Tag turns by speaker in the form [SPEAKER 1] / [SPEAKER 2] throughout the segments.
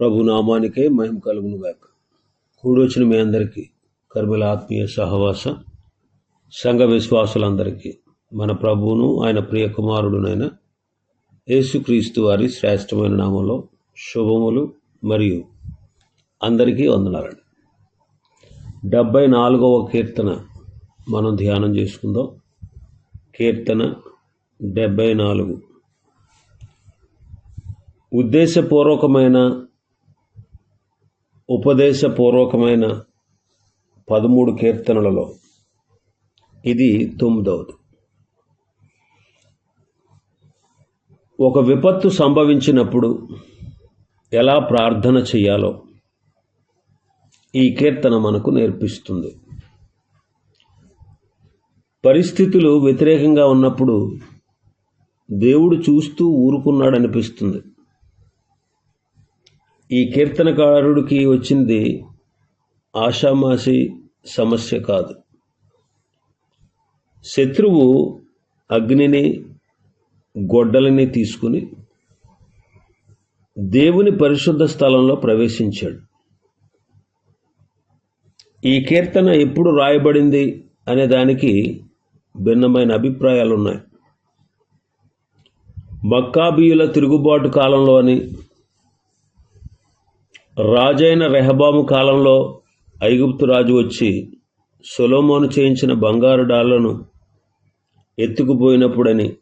[SPEAKER 1] ప్రభు నామానికే మహిమ కలుగునుగాక. కూడొచ్చిన మీ అందరికీ కర్మల ఆత్మీయ సహవాస సంఘ విశ్వాసులందరికీ మన ప్రభువును ఆయన ప్రియ కుమారుడునైన యేసుక్రీస్తు వారి శ్రేష్టమైన నామంలో శుభములు మరియు అందరికీ వందనాలండి. డెబ్బై నాలుగవ కీర్తన మనం ధ్యానం చేసుకుందాం. కీర్తన డెబ్బై నాలుగు. ఉద్దేశపూర్వకమైన ఉపదేశపూర్వకమైన పదమూడు కీర్తనలలో ఇది తొమ్మిదవది. ఒక విపత్తు సంభవించినప్పుడు ఎలా ప్రార్థన చేయాలో ఈ కీర్తన మనకు నేర్పిస్తుంది. పరిస్థితులు వ్యతిరేకంగా ఉన్నప్పుడు దేవుడు చూస్తూ ఊరుకున్నాడనిపిస్తుంది. ఈ కీర్తనకారుడికి వచ్చింది ఆషామాసి సమస్య కాదు. శత్రువు అగ్నిని గొడ్డలని తీసుకుని దేవుని పరిశుద్ధ స్థలంలో ప్రవేశించాడు. ఈ కీర్తన ఎప్పుడు రాయబడింది అనే దానికి భిన్నమైన అభిప్రాయాలు ఉన్నాయి మక్కాబీయుల తిరుగుబాటు కాలంలో అని రాజైన రెహబాము కాలంలో ఐగుప్తు రాజు వచ్చి సొలోమోను చేయించిన బంగారు డాళ్ళను ఎత్తుకుపోయినప్పుడని.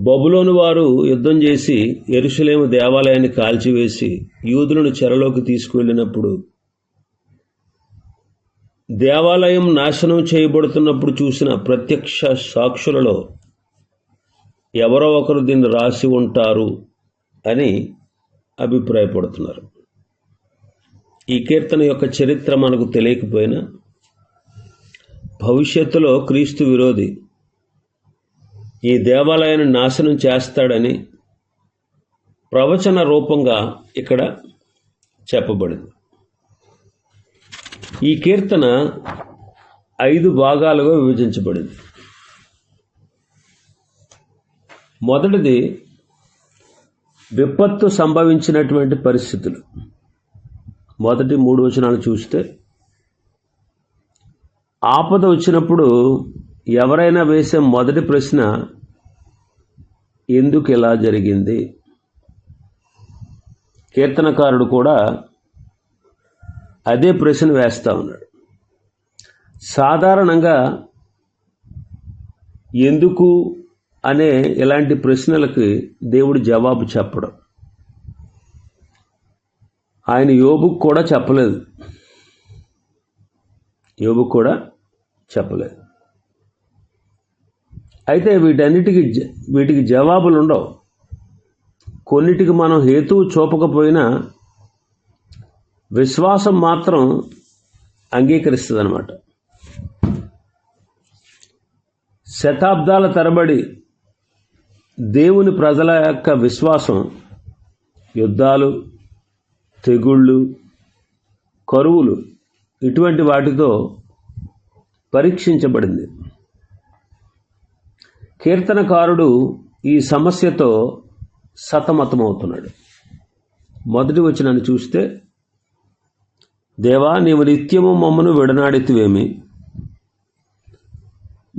[SPEAKER 1] బబులోను వారు యుద్ధం చేసి ఎరుసలేము దేవాలయాన్ని కాల్చివేసి యూదులను చెరలోకి తీసుకువెళ్ళినప్పుడు దేవాలయం నాశనం చేయబడుతున్నప్పుడు చూసిన ప్రత్యక్ష సాక్షులలో ఎవరో ఒకరు దీన్ని రాసి ఉంటారు అని అభిప్రాయపడుతున్నారు. ఈ కీర్తన యొక్క చరిత్ర మనకు తెలియకపోయినా భవిష్యత్తులో క్రీస్తు విరోధి ఈ దేవాలయాన్ని నాశనం చేస్తాడని ప్రవచన రూపంగా ఇక్కడ చెప్పబడింది. ఈ కీర్తన ఐదు భాగాలుగా విభజించబడింది. మొదటిది విపత్తు సంభవించినటువంటి పరిస్థితులు. మొదటి మూడు వచనాలు చూస్తే ఆపద వచ్చినప్పుడు ఎవరైనా వేసే మొదటి ప్రశ్న ఎందుకు ఇలా జరిగింది? కీర్తనకారుడు కూడా అదే ప్రశ్న వేస్తూ ఉన్నాడు. సాధారణంగా ఎందుకు అనే ఇలాంటి ప్రశ్నలకి దేవుడు జవాబు చెప్పడం. ఆయన యోబుకు కూడా చెప్పలేదు. యోబుకు కూడా చెప్పలేదు. అయితే వీటన్నిటికి వీటికి జవాబులు ఉండవు. కొన్నిటికి మనం హేతువు చూపకపోయినా విశ్వాసం మాత్రం అంగీకరిస్తుంది అనమాట శతాబ్దాల తరబడి దేవుని ప్రజల యొక్క విశ్వాసం యుద్ధాలు తెగుళ్ళు కరువులు ఇటువంటి వాటితో పరీక్షించబడింది. కీర్తనకారుడు ఈ సమస్యతో సతమతమవుతున్నాడు. మొదటి వచ్చినాన్ని చూస్తే దేవా నీవు నిత్యము మమ్మను విడనాడితివేమి?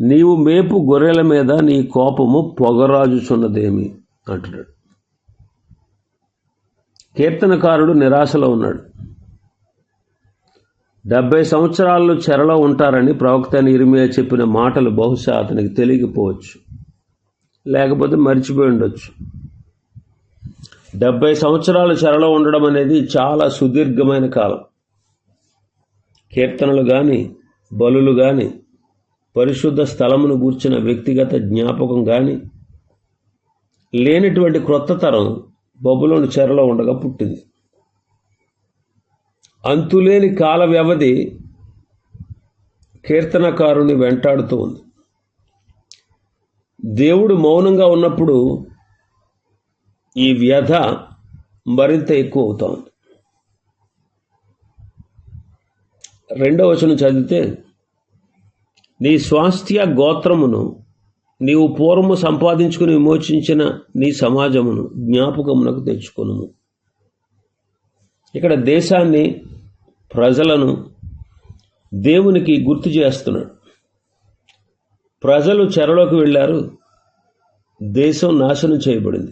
[SPEAKER 1] నీవు మేపు గొర్రెల మీద నీ కోపము పొగరాజుచున్నదేమి? అంటున్నాడు. కీర్తనకారుడు నిరాశలో ఉన్నాడు. డెబ్బై సంవత్సరాలు చెరలో ఉంటారని ప్రవక్త ఇరిమియా చెప్పిన మాటలు బహుశా అతనికి తెలియకపోవచ్చు. లేకపోతే మర్చిపోయి ఉండొచ్చు. డెబ్బై సంవత్సరాలు చెరలో ఉండడం అనేది చాలా సుదీర్ఘమైన కాలం. కీర్తనలు కానీ బలులు కానీ పరిశుద్ధ స్థలమును గూర్చిన వ్యక్తిగత జ్ఞాపకం కానీ లేనటువంటి క్రొత్త తరం బొబ్బులోని చెరలో ఉండగా పుట్టింది. అంతులేని కాల వ్యవధి కీర్తనకారుని వెంటాడుతూ ఉంది. దేవుడు మౌనంగా ఉన్నప్పుడు ఈ వ్యధ మరింత ఎక్కువ అవుతోంది. రెండవ వచనం చదివితే నీ స్వాస్థ్య గోత్రమును నీవు పూర్వము సంపాదించుకుని విమోచించిన నీ సమాజమును జ్ఞాపకమునకు తెచ్చుకును ఇక్కడ దేశాన్ని ప్రజలను దేవునికి గుర్తు చేస్తున్నాడు. ప్రజలు చెరలోకి వెళ్ళారు దేశం నాశనం చేయబడింది.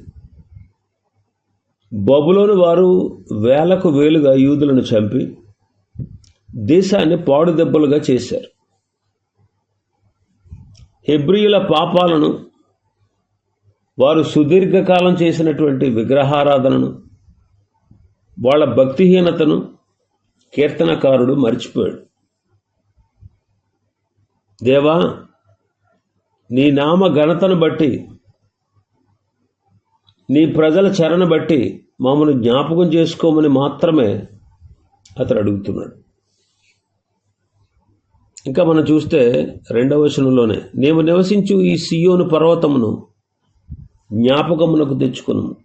[SPEAKER 1] బబులోని వారు వేలకు వేలుగా యూదులను చంపి దేశాన్ని పాడుదెబ్బలుగా చేశారు. హెబ్రియుల పాపాలను వారు సుదీర్ఘకాలం చేసినటువంటి విగ్రహారాధనను వాళ్ళ భక్తిహీనతను కీర్తనకారుడు మర్చిపోయాడు. దేవా నీ నామ ఘనతను బట్టి నీ ప్రజల చరణ బట్టి మమ్మల్ని జ్ఞాపకం చేసుకోమని మాత్రమే అతడు అడుగుతున్నాడు. ఇంకా మనం చూస్తే రెండవ వచనంలోనే నేను నివసించు ఈ సియోను పర్వతమును జ్ఞాపకమునకు తెచ్చుకును.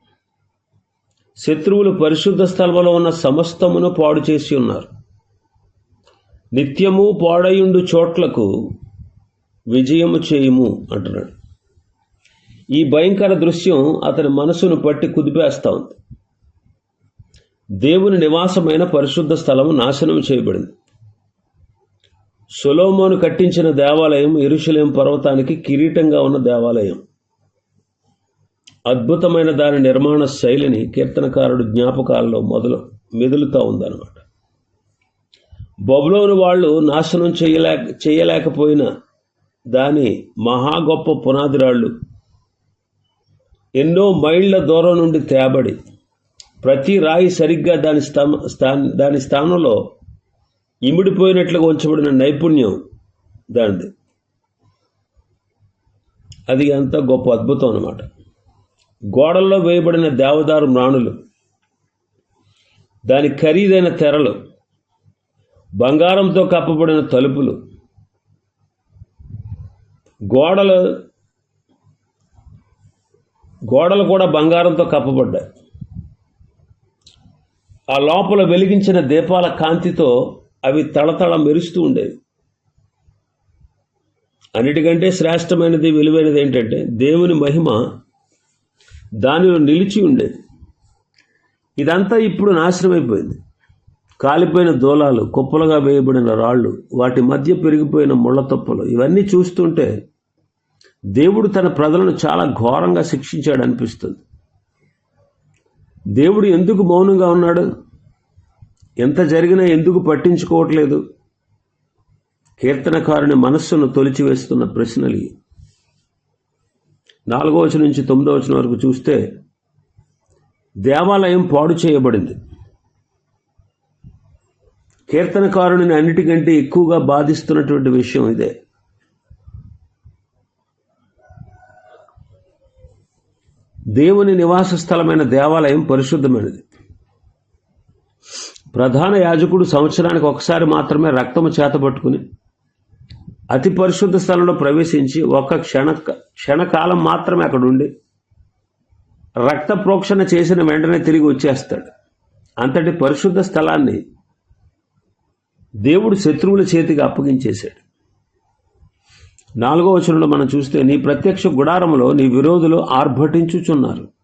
[SPEAKER 1] శత్రువులు పరిశుద్ధ స్థలంలో ఉన్న సమస్తమును పాడు చేసి ఉన్నారు. నిత్యము పాడయుండు చోట్లకు విజయము చేయుము అంటున్నాడు. ఈ భయంకర దృశ్యం అతని మనసును పట్టి కుదిపేస్తా ఉంది. దేవుని నివాసమైన పరిశుద్ధ స్థలము నాశనం చేయబడింది. సొలోమోను కట్టించిన దేవాలయం ఇరుషులేం పర్వతానికి కిరీటంగా ఉన్న దేవాలయం. అద్భుతమైన దాని నిర్మాణ శైలిని కీర్తనకారుడు జ్ఞాపకాలలో మొదలు మెదులుతూ ఉందన్నమాట. బొబులోని వాళ్ళు నాశనం చేయలేక చేయలేకపోయిన దాని మహా గొప్ప పునాదిరాళ్ళు. ఎన్నో మైళ్ళ దూరం నుండి తేబడి ప్రతి రాయి సరిగ్గా దాని స్థా దాని స్థానంలో ఇమిడిపోయినట్లుగా ఉంచబడిన నైపుణ్యం దానిది. అది అంత గొప్ప అద్భుతం అనమాట గోడల్లో వేయబడిన దేవదారు మ్రాణులు దాని ఖరీదైన తెరలు బంగారంతో కప్పబడిన తలుపులు గోడలు గోడలు కూడా బంగారంతో కప్పబడ్డాయి. ఆ లోపల వెలిగించిన దీపాల కాంతితో అవి తళతళ మెరుస్తూ ఉండేవి. అన్నిటికంటే శ్రేష్టమైనది విలువైనది ఏంటంటే దేవుని మహిమ దానిలో నిలిచి ఉండేది. ఇదంతా ఇప్పుడు నాశనమైపోయింది కాలిపోయిన దూలాలు కుప్పలుగా వేయబడిన రాళ్ళు వాటి మధ్య పెరిగిపోయిన ముళ్ళ తొప్పలు ఇవన్నీ చూస్తుంటే దేవుడు తన ప్రజలను చాలా ఘోరంగా శిక్షించాడు అనిపిస్తుంది దేవుడు ఎందుకు మౌనంగా ఉన్నాడు? ఎంత జరిగినా ఎందుకు పట్టించుకోవట్లేదు? కీర్తనకారుని మనస్సును తొలిచివేస్తున్న ప్రశ్నలు నాలుగో వచనం నుంచి తొమ్మిదో వచనం వరకు చూస్తే దేవాలయం పాడు చేయబడింది. కీర్తనకారుని అన్నిటికంటే ఎక్కువగా బాధిస్తున్నటువంటి విషయం ఇదే. దేవుని నివాస స్థలమైన దేవాలయం పరిశుద్ధమైనది. ప్రధాన యాజకుడు సంవత్సరానికి ఒకసారి మాత్రమే రక్తము చేతబట్టుకుని అతి పరిశుద్ధ స్థలంలో ప్రవేశించి ఒక క్షణ క్షణకాలం మాత్రమే అక్కడ ఉండి రక్త ప్రోక్షణ చేసిన వెంటనే తిరిగి వచ్చేస్తాడు. అంతటి పరిశుద్ధ స్థలాన్ని దేవుడు శత్రువుల చేతికి అప్పగించేశాడు. నాలుగో వచనంలో మనం చూస్తే నీ ప్రత్యక్ష గుడారంలో నీ విరోధులు ఆర్భటించుచున్నారు.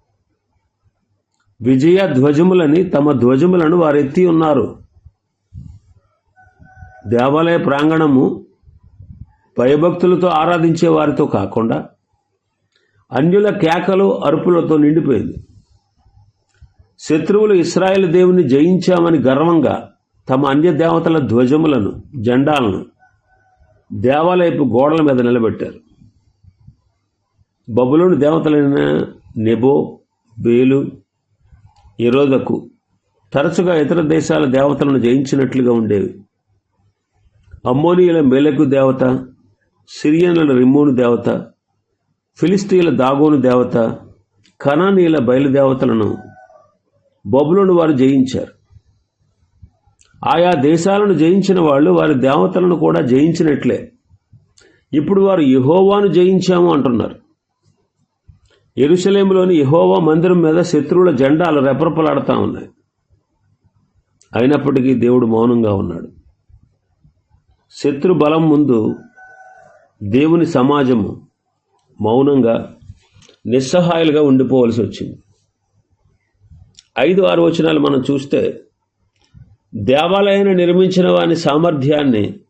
[SPEAKER 1] విజయ ధ్వజములని తమ ధ్వజములను వారెత్తి ఉన్నారు. దేవాలయ ప్రాంగణము భయభక్తులతో ఆరాధించే వారితో కాకుండా అన్యుల కేకలు అరుపులతో నిండిపోయింది. శత్రువులు ఇస్రాయేల్ దేవుని జయించామని గర్వంగా తమ అన్య దేవతల ధ్వజములను జెండాలను దేవాలయపు గోడల మీద నిలబెట్టారు. బబులోని దేవతలైన నెబో బేలు ఇరోదకు తరచుగా ఇతర దేశాల దేవతలను జయించినట్లుగా ఉండేవి. అమ్మోనియుల మేలకు దేవత సిరియన్ల రిమ్మోను దేవత ఫిలిస్తీన్ల దాగోను దేవత కనానీయుల బయలుదేవతలను బొబులను వారు జయించారు. ఆయా దేశాలను జయించిన వాళ్ళు వారి దేవతలను కూడా జయించినట్లే. ఇప్పుడు వారు యహోవాను జయించాము అంటున్నారు. ఎరుసలేములోని యహోవా మందిరం మీద శత్రువుల జెండాలు రెపరెపలాడుతూ ఉన్నాయి. అయినప్పటికీ దేవుడు మౌనంగా ఉన్నాడు. శత్రు బలం ముందు దేవుని సమాజము మౌనంగా నిస్సహాయాలుగా ఉండిపోవలసి వచ్చింది. ఐదు ఆరు వచనాలు మనం చూస్తే దేవాలయాన్ని నిర్మించిన వాని సామర్థ్యాన్ని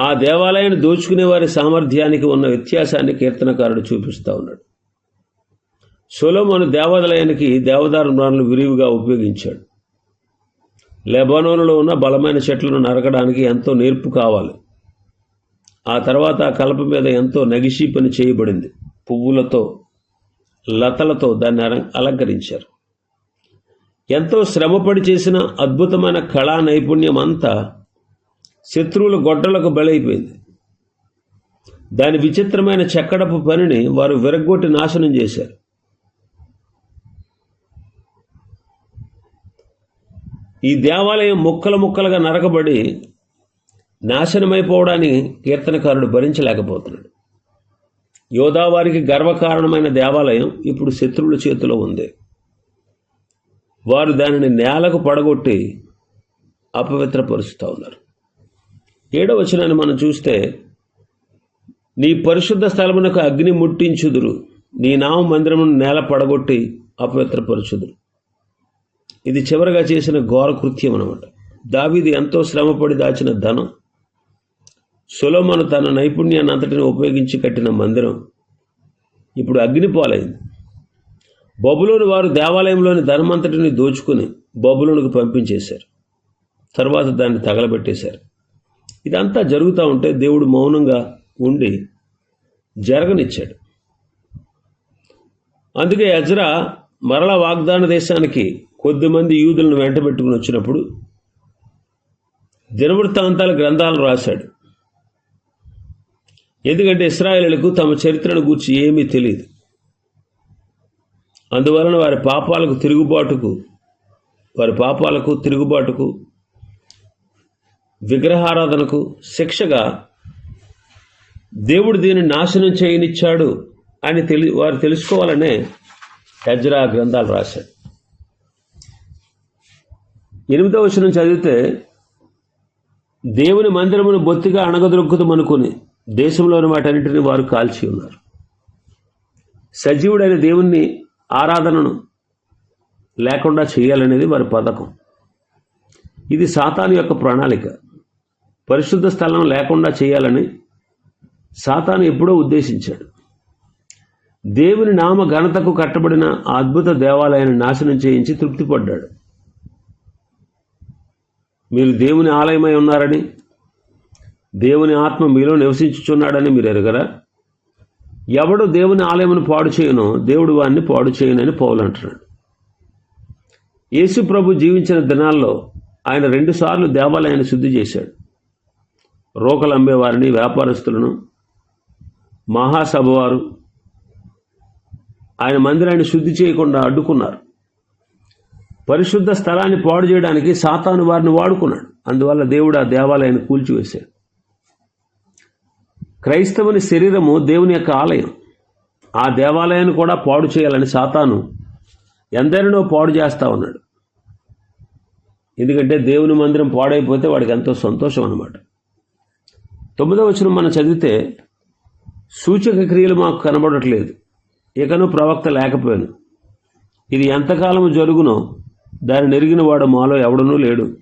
[SPEAKER 1] ఆ దేవాలయాన్ని దోచుకునే వారి సామర్థ్యానికి ఉన్న వ్యత్యాసాన్ని కీర్తనకారుడు చూపిస్తూ ఉన్నాడు. సొలోమోను దేవాలయానికి దేవదారు మ్రాణులు విరివిగా ఉపయోగించాడు. లెబనోనులో ఉన్న బలమైన చెట్లను నరకడానికి ఎంతో నేర్పు కావాలి. ఆ తర్వాత ఆ కలప మీద ఎంతో నగిషీ పని చేయబడింది. పువ్వులతో లతలతో దాన్ని అలం- అలంకరించారు. ఎంతో శ్రమపడి చేసిన అద్భుతమైన కళా నైపుణ్యం అంతా శత్రువుల గొడ్డలకు బలైపోయింది. దాని విచిత్రమైన చెక్కడపు పనిని వారు విరగ్గొట్టి నాశనం చేశారు. ఈ దేవాలయం ముక్కలు ముక్కలుగా నరకబడి నాశనమైపోవడాన్ని కీర్తనకారుడు భరించలేకపోతున్నాడు. యోధావారికి గర్వకారణమైన దేవాలయం ఇప్పుడు శత్రువుల చేతిలో ఉంది. వారు దానిని నేలకు పడగొట్టి అపవిత్రపరుస్తూ ఉన్నారు. ఏడవ వచనాన్ని మనం చూస్తే నీ పరిశుద్ధ స్థలమునకు అగ్ని ముట్టించుదురు. నీ నామ మందిరమును నేల పడగొట్టి అపవిత్రపరచుదురు. ఇది చివరగా చేసిన ఘోర కృత్యం అనమాట దావీది ఎంతో శ్రమపడి దాచిన ధనం సులోమను తన నైపుణ్యాన్ని అంతటిని ఉపయోగించి కట్టిన మందిరం. ఇప్పుడు అగ్నిపాలైంది బబులోని వారు దేవాలయంలోని ధనమంతటిని దోచుకుని బబులోనికి పంపించేశారు. తర్వాత దాన్ని తగలబెట్టేశారు. ఇదంతా జరుగుతూ ఉంటే దేవుడు మౌనంగా ఉండి జరగనిచ్చాడు. అందుకే అజ్రా మరల వాగ్దాన దేశానికి కొద్దిమంది యూదులను వెంటబెట్టుకుని వచ్చినప్పుడు దినవృత్తాంతాల గ్రంథాలు రాశాడు. ఎందుకంటే ఇస్రాయేలులకు తమ చరిత్రను గూర్చి ఏమీ తెలియదు అందువలన వారి పాపాలకు తిరుగుబాటుకు వారి పాపాలకు తిరుగుబాటుకు విగ్రహారాధనకు శిక్షగా దేవుడు దీన్ని నాశనం చేయనిచ్చాడు అని తెలి వారు తెలుసుకోవాలనే హెజ్రా గ్రంథాలు రాశాడు ఎనిమిదవ వచనం చదివితే దేవుని మందిరమును బొత్తిగా అణగదొరుకుతామనుకుని దేశంలోని వాటన్నిటిని వారు కాల్చి ఉన్నారు. సజీవుడైన దేవుణ్ణి ఆరాధనను లేకుండా చేయాలనేది వారి పథకం. ఇది సాతాను యొక్క ప్రణాళిక. పరిశుద్ధ స్థలం లేకుండా చేయాలని సాతాను ఎప్పుడో ఉద్దేశించాడు. దేవుని నామ ఘనతకు కట్టబడిన అద్భుత దేవాలయాన్ని నాశనం చేయించి తృప్తిపడ్డాడు. మీరు దేవుని ఆలయమై ఉన్నారని దేవుని ఆత్మ మీలో నివసించుచున్నాడని మీరు ఎరగరా? ఎవడు దేవుని ఆలయమును పాడు చేయనో దేవుడు వారిని పాడు చేయనని పౌలు అంటున్నాడు. యేసు ప్రభు జీవించిన దినాల్లో ఆయన రెండుసార్లు దేవాలయాన్ని శుద్ధి చేశాడు. రోకలు అమ్మేవారిని వ్యాపారస్తులను మహాసభ వారు ఆయన మందిరాన్ని శుద్ధి చేయకుండా అడ్డుకున్నారు. పరిశుద్ధ స్థలాన్ని పాడు చేయడానికి సాతాను వారిని వాడుకున్నాడు. అందువల్ల దేవుడు ఆ దేవాలయాన్ని కూల్చివేశాడు. క్రైస్తవుని శరీరము దేవుని యొక్క ఆలయం. ఆ దేవాలయాన్ని కూడా పాడు చేయాలని సాతాను ఎందరినో పాడు చేస్తా ఉన్నాడు. ఎందుకంటే దేవుని మందిరం పాడైపోతే వాడికి ఎంతో సంతోషం అన్నమాట. తొమ్మిదవ వచనం మనం చదివితే సూచక క్రియలు మాకు కనబడట్లేదు. ఇకను ప్రవక్త లేకపోయాను. ఇది ఎంతకాలం జరుగునో దాన్ని నెరిగిన వాడు మాలో ఎవడనూ లేడు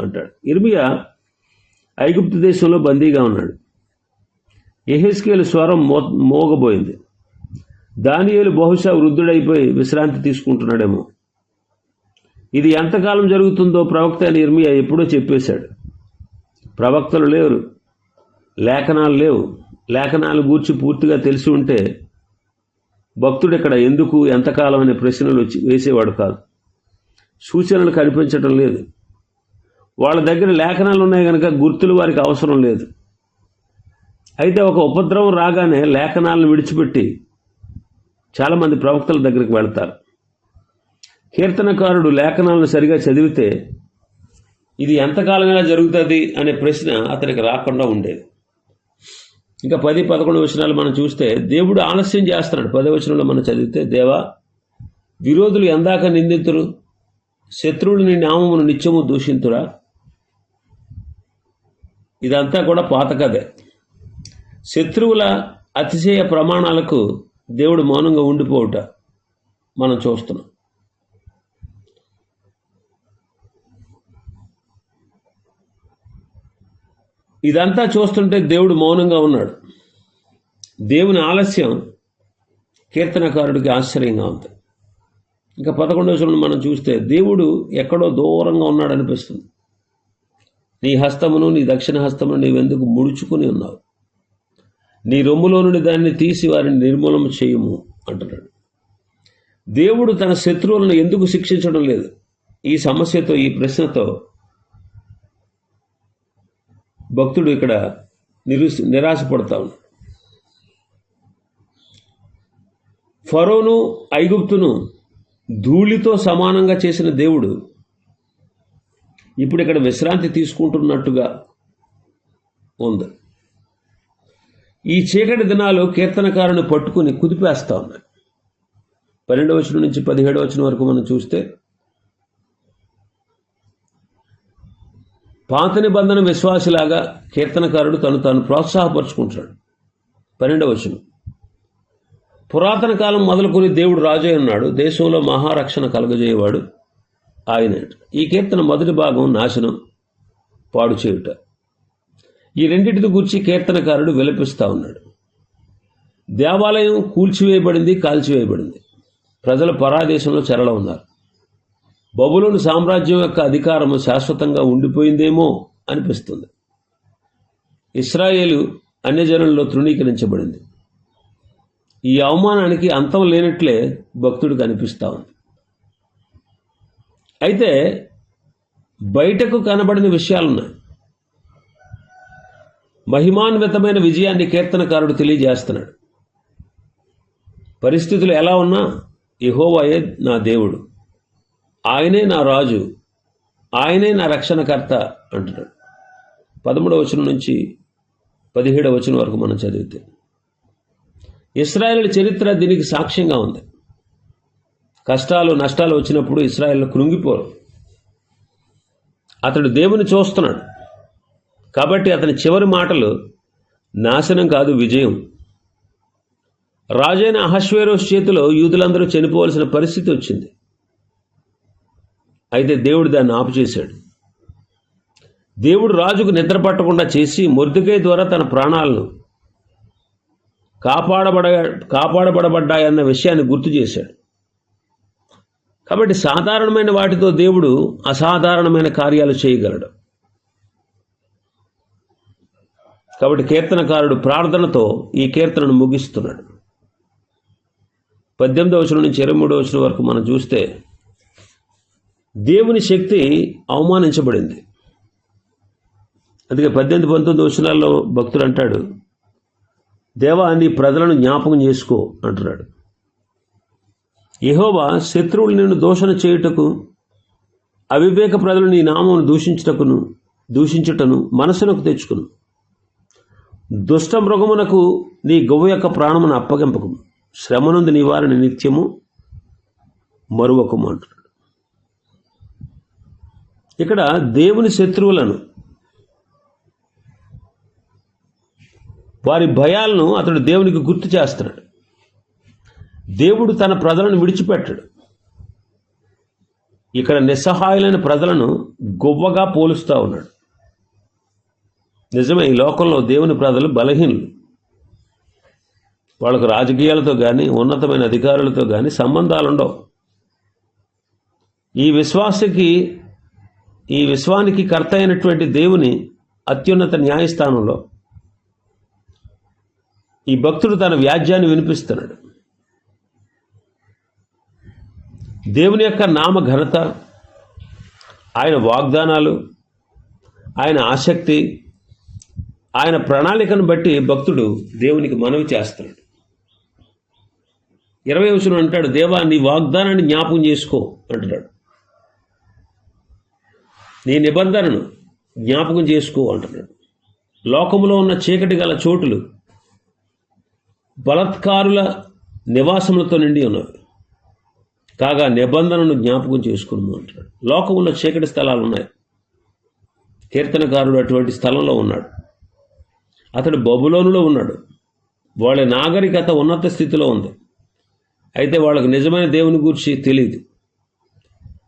[SPEAKER 1] అంటాడు. ఇర్మియా ఐగుప్తు దేశంలో బందీగా ఉన్నాడు. ఎహెస్కేలు స్వరం మో మోగబోయింది. దానియేలు బహుశా వృద్ధుడైపోయి విశ్రాంతి తీసుకుంటున్నాడేమో. ఇది ఎంతకాలం జరుగుతుందో ప్రవక్త అని ఇర్మియా ఎప్పుడో చెప్పేశాడు. ప్రవక్తలు లేరు. లేఖనాలు లేవు. లేఖనాలు గూర్చి పూర్తిగా తెలిసి ఉంటే భక్తుడు ఇక్కడ ఎందుకు ఎంతకాలం అనే ప్రశ్నలు వచ్చి వేసేవాడు కాదు. సూచనలు కనిపించడం లేదు. వాళ్ళ దగ్గర లేఖనాలు ఉన్నాయి కనుక గుర్తులు వారికి అవసరం లేదు. అయితే ఒక ఉపద్రవం రాగానే లేఖనాలను విడిచిపెట్టి చాలామంది ప్రవక్తల దగ్గరికి వెళ్తారు. కీర్తనకారుడు లేఖనాలను సరిగా చదివితే ఇది ఎంతకాలంగా జరుగుతుంది అనే ప్రశ్న అతనికి రాకుండా ఉండేది. ఇంకా పది పదకొండు వచనాలు మనం చూస్తే దేవుడు ఆలస్యం చేస్తున్నాడు. పది వచనంలో మనం చదివితే దేవా విరోధులు ఎందాక నిందితురు శత్రువులు నీ నామమును నిత్యము దూషింతురా? ఇదంతా కూడా పాత కథే. శత్రువుల అతిశయ ప్రమాణాలకు దేవుడు మౌనంగా ఉండిపోవుట మనం చూస్తున్నాం. ఇదంతా చూస్తుంటే దేవుడు మౌనంగా ఉన్నాడు. దేవుని ఆలస్యం కీర్తనకారుడికి ఆశ్చర్యంగా ఉంది. ఇంకా పదకొండవ వచనం మనం చూస్తే దేవుడు ఎక్కడో దూరంగా ఉన్నాడు అనిపిస్తుంది. నీ హస్తమును నీ దక్షిణ హస్తమును నీవెందుకు ముడుచుకుని ఉన్నావు? నీ రొమ్ములో నుండి దాన్ని తీసి వారిని నిర్మూలన చేయము అంటున్నాడు. దేవుడు తన శత్రువులను ఎందుకు శిక్షించడం లేదు? ఈ సమస్యతో ఈ ప్రశ్నతో భక్తుడు ఇక్కడ నిరుస్ నిరాశపడతా ఉన్నాడు. ఫరోను ఐగుప్తును ధూళితో సమానంగా చేసిన దేవుడు ఇప్పుడు ఇక్కడ విశ్రాంతి తీసుకుంటున్నట్టుగా ఉంది. ఈ చీకటి దినాలు కీర్తనకారుని పట్టుకుని కుదిపేస్తా ఉన్నాయి. పన్నెండవ నుంచి పదిహేడవ వచ్చిన వరకు మనం చూస్తే పాత నిబంధన విశ్వాసిలాగా కీర్తనకారుడు తను తాను ప్రోత్సాహపరుచుకుంటాడు పన్నెండవ వచనం. పురాతన కాలం మొదలుకొని దేవుడు రాజే ఉన్నాడు. దేశంలో మహారక్షణ కలగజేయవాడు ఆయన. ఈ కీర్తన మొదటి భాగం నాశనం పాడు చేయుట. ఈ రెండింటిని గురించి కీర్తనకారుడు విలపిస్తా ఉన్నాడు. దేవాలయం కూల్చివేయబడింది కాల్చివేయబడింది. ప్రజలు పరాదేశంలో చెరల ఉన్నారు. బబులోని సామ్రాజ్యం యొక్క అధికారము శాశ్వతంగా ఉండిపోయిందేమో అనిపిస్తుంది. ఇస్రాయేలు అన్యజనుల్లో తృణీకరించబడింది. ఈ అవమానానికి అంతం లేనట్లే భక్తుడికి అనిపిస్తూ ఉంది. అయితే బయటకు కనబడిన విషయాలున్నాయి. మహిమాన్వితమైన విజయాన్ని కీర్తనకారుడు తెలియజేస్తున్నాడు. పరిస్థితులు ఎలా ఉన్నా యహోవాయే నా దేవుడు. ఆయనే నా రాజు ఆయనే నా రక్షణకర్త అంటున్నాడు. పదమూడవ వచనం నుంచి పదిహేడవ వచనం వరకు మనం చదివితే ఇస్రాయేల్ చరిత్ర దీనికి సాక్ష్యంగా ఉంది. కష్టాలు నష్టాలు వచ్చినప్పుడు ఇస్రాయేల్ కృంగిపోరు. అతడు దేవుని చూస్తున్నాడు. కాబట్టి అతని చివరి మాటలు నాశనం కాదు విజయం. రాజైన అహశ్వేరోస్ చేతిలో యూదులందరూ చనిపోవలసిన పరిస్థితి వచ్చింది. అయితే దేవుడు దాన్ని ఆపుచేశాడు దేవుడు రాజుకు నిద్ర పట్టకుండా చేసి మొర్దుకై ద్వారా తన ప్రాణాలను కాపాడబడ కాపాడబడబడ్డాయన్న విషయాన్ని గుర్తు చేశాడు. కాబట్టి సాధారణమైన వాటితో దేవుడు అసాధారణమైన కార్యాలు చేయగలడు. కాబట్టి కీర్తనకారుడు ప్రార్థనతో ఈ కీర్తనను ముగిస్తున్నాడు. పద్దెనిమిదవ వచనం నుంచి ఇరవై మూడవ వచనం వరకు మనం చూస్తే దేవుని శక్తి అవమానించబడింది. అందుకే పద్దెనిమిది పంతొమ్మిది వచనాల్లో భక్తుడు అంటాడు దేవా నీ ప్రజలను జ్ఞాపకం చేసుకో అంటున్నాడు. యహోవా శత్రువులు నిన్ను దూషణ చేయుటకు అవివేక ప్రజలు నీ నామమును దూషించుటకును దూషించుటను మనసునకు తెచ్చుకును. దుష్ట మృగమునకు నీ గొవ్వ యొక్క ప్రాణమును అప్పగింపకు శ్రమనుంది నివారణ నిత్యము మరువకము అంటున్నాడు. ఇక్కడ దేవుని శత్రువులను వారి భయాలను అతడు దేవునికి గుర్తు చేస్తున్నాడు. దేవుడు తన ప్రజలను విడిచిపెట్టాడు. ఇక్కడ నిస్సహాయులైన ప్రజలను గొవ్వగా పోలుస్తూ ఉన్నాడు. నిజమే ఈ లోకంలో దేవుని ప్రజలు బలహీనులు. వాళ్ళకు రాజకీయాలతో కానీ ఉన్నతమైన అధికారులతో కానీ సంబంధాలు ఉండవు ఈ విశ్వాసకి ఈ విశ్వానికి కర్త అయినటువంటి దేవుని అత్యున్నత న్యాయస్థానంలో ఈ భక్తుడు తన వ్యాజ్యాన్ని వినిపిస్తున్నాడు. దేవుని యొక్క నామ ఘనత ఆయన వాగ్దానాలు ఆయన ఆసక్తి ఆయన ప్రణాళికను బట్టి భక్తుడు దేవునికి మనవి చేస్తున్నాడు. ఇరవై వచనం అంటాడు దేవా నీ వాగ్దానాన్ని జ్ఞాపకం చేసుకో అంటున్నాడు. నీ నిబంధనను జ్ఞాపకం చేసుకో అంటున్నాడు. లోకములో ఉన్న చీకటి గల చోటులు బలత్కారుల నివాసములతో నిండి ఉన్నవి. కాగా నిబంధనను జ్ఞాపకం చేసుకున్నాము అంటున్నాడు. లోకంలో చీకటి స్థలాలు ఉన్నాయి. కీర్తనకారుడు అటువంటి స్థలంలో ఉన్నాడు. అతడు బబులోనులో ఉన్నాడు. వాళ్ళ నాగరికత ఉన్నత స్థితిలో ఉంది. అయితే వాళ్ళకు నిజమైన దేవుని గురించి తెలియదు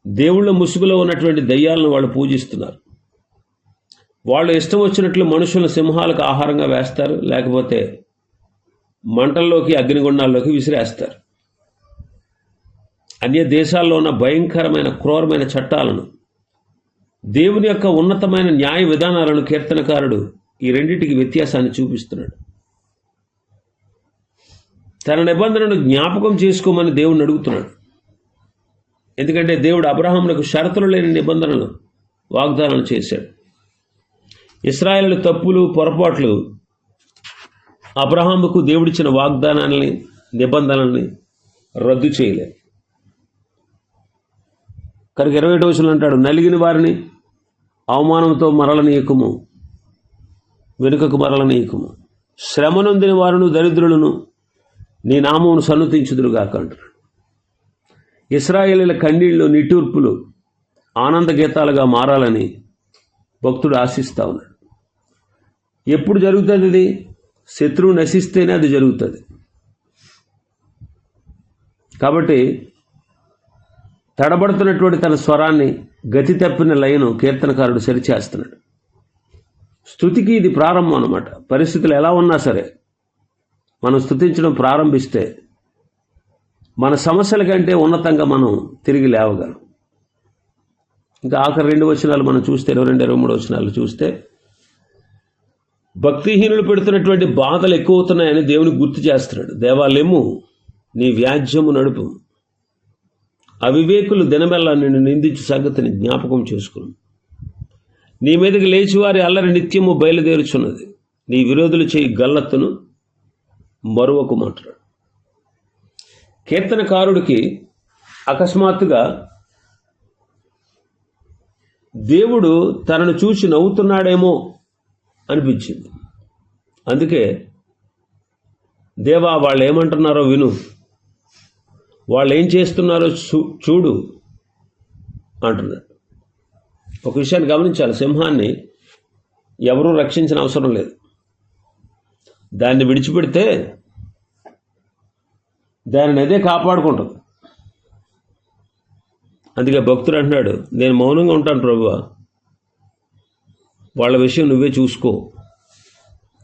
[SPEAKER 1] దేవుళ్ళ ముసుగులో ఉన్నటువంటి దయ్యాలను వాళ్ళు పూజిస్తున్నారు. వాళ్ళు ఇష్టం వచ్చినట్లు మనుషులను సింహాలకు ఆహారంగా వేస్తారు లేకపోతే మంటల్లోకి అగ్నిగుండాల్లోకి విసిరేస్తారు. అన్య దేశాల్లో ఉన్న భయంకరమైన క్రూరమైన చట్టాలను దేవుని యొక్క ఉన్నతమైన న్యాయ విధానాలను కీర్తనకారుడు ఈ రెండింటికి వ్యత్యాసాన్ని చూపిస్తున్నాడు. తన నిబంధనను జ్ఞాపకం చేసుకోమని దేవుణ్ణి అడుగుతున్నాడు. ఎందుకంటే దేవుడు అబ్రహాములకు షరతులు లేని నిబంధనలు వాగ్దానాలు చేశాడు. ఇస్రాయేల్ తప్పులు పొరపాట్లు అబ్రహాముకు దేవుడిచ్చిన వాగ్దానాన్ని నిబంధనల్ని రద్దు చేయలేదు. కనుక ఇరవై రోజులు అంటాడు నలిగిన వారిని అవమానంతో మరలనీయకుము వెనుకకు మరలనీయకుము. శ్రమ నొందిన వారును దరిద్రులను నీ నామమును సన్నతించుదురుగాక అంటున్నాడు. ఇస్రాయేలీల కన్నీళ్ళు నిట్టూర్పులు ఆనంద గీతాలుగా మారాలని భక్తుడు ఆశిస్తా ఉన్నాడు. ఎప్పుడు జరుగుతుంది ఇది? శత్రువు నశిస్తేనే అది జరుగుతుంది. కాబట్టి తడబడుతున్నటువంటి తన స్వరాన్ని గతి తప్పిన లయను కీర్తనకారుడు సరిచేస్తున్నాడు. స్థుతికి ఇది ప్రారంభం అనమాట పరిస్థితులు ఎలా ఉన్నా సరే మనం స్థుతించడం ప్రారంభిస్తే మన సమస్యల కంటే ఉన్నతంగా మనం తిరిగి లేవగలం. ఇంకా ఆఖరి రెండు వచనాలు మనం చూస్తే ఇరవై రెండు ఇరవై మూడు వచనాలు చూస్తే భక్తిహీనులు పెడుతున్నటువంటి బాధలు ఎక్కువ అవుతున్నాయని దేవుని గుర్తు చేస్తున్నాడు. దేవాలయము నీ వ్యాజ్యము నడుపు. అవివేకులు దినమెల్లా నిన్ను నిందించు సంగతిని జ్ఞాపకం చేసుకును. నీ మీదకి లేచి వారి అల్లరి నిత్యము బయలుదేరుచున్నది. నీ విరోధులు చేయి గల్లత్తును మరువకు మాట్లాడు. కీర్తనకారుడికి అకస్మాత్తుగా దేవుడు తనను చూసి నవ్వుతున్నాడేమో అనిపించింది. అందుకే దేవా వాళ్ళు ఏమంటున్నారో విను. వాళ్ళు ఏం చేస్తున్నారో చూ చూడు అంటున్నాడు. ఒక విషయాన్ని గమనించాలి. సింహాన్ని ఎవరూ రక్షించిన అవసరం లేదు. దాన్ని విడిచిపెడితే దానిని అదే కాపాడుకుంటుంది. అందుకే భక్తుడు అంటున్నాడు నేను మౌనంగా ఉంటాను ప్రభు వాళ్ళ విషయం నువ్వే చూసుకో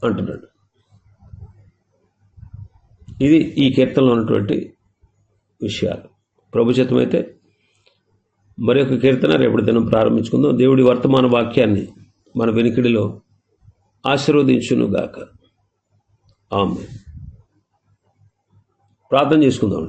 [SPEAKER 1] అంటున్నాడు. ఇది ఈ కీర్తనలో ఉన్నటువంటి విషయాలు. ప్రభు మరి ఒక కీర్తన రేపటి దినం ప్రారంభించుకుందాం. దేవుడి వర్తమాన వాక్యాన్ని మన వెనుకడిలో ఆశీర్వదించునుగాక. ఆమె ప్రార్థన చేసుకుందాం